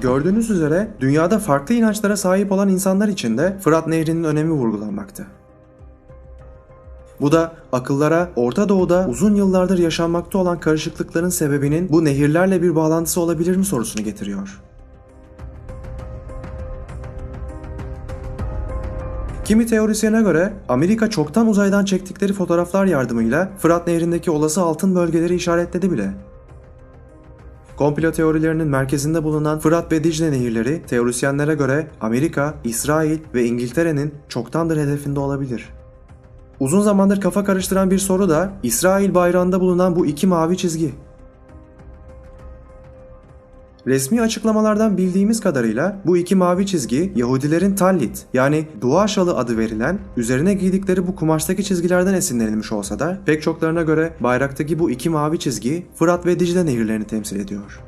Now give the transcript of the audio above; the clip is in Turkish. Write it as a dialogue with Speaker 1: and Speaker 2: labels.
Speaker 1: Gördüğünüz üzere dünyada farklı inançlara sahip olan insanlar için de Fırat Nehri'nin önemi vurgulanmakta. Bu da akıllara Orta Doğu'da uzun yıllardır yaşanmakta olan karışıklıkların sebebinin bu nehirlerle bir bağlantısı olabilir mi sorusunu getiriyor. Kimi teorisyene göre Amerika çoktan uzaydan çektikleri fotoğraflar yardımıyla Fırat Nehri'ndeki olası altın bölgeleri işaretledi bile. Komplo teorilerinin merkezinde bulunan Fırat ve Dicle nehirleri teorisyenlere göre Amerika, İsrail ve İngiltere'nin çoktandır hedefinde olabilir. Uzun zamandır kafa karıştıran bir soru da İsrail bayrağında bulunan bu iki mavi çizgi. Resmi açıklamalardan bildiğimiz kadarıyla bu iki mavi çizgi Yahudilerin tallit yani dua şalı adı verilen üzerine giydikleri bu kumaştaki çizgilerden esinlenilmiş olsa da pek çoklarına göre bayraktaki bu iki mavi çizgi Fırat ve Dicle nehirlerini temsil ediyor.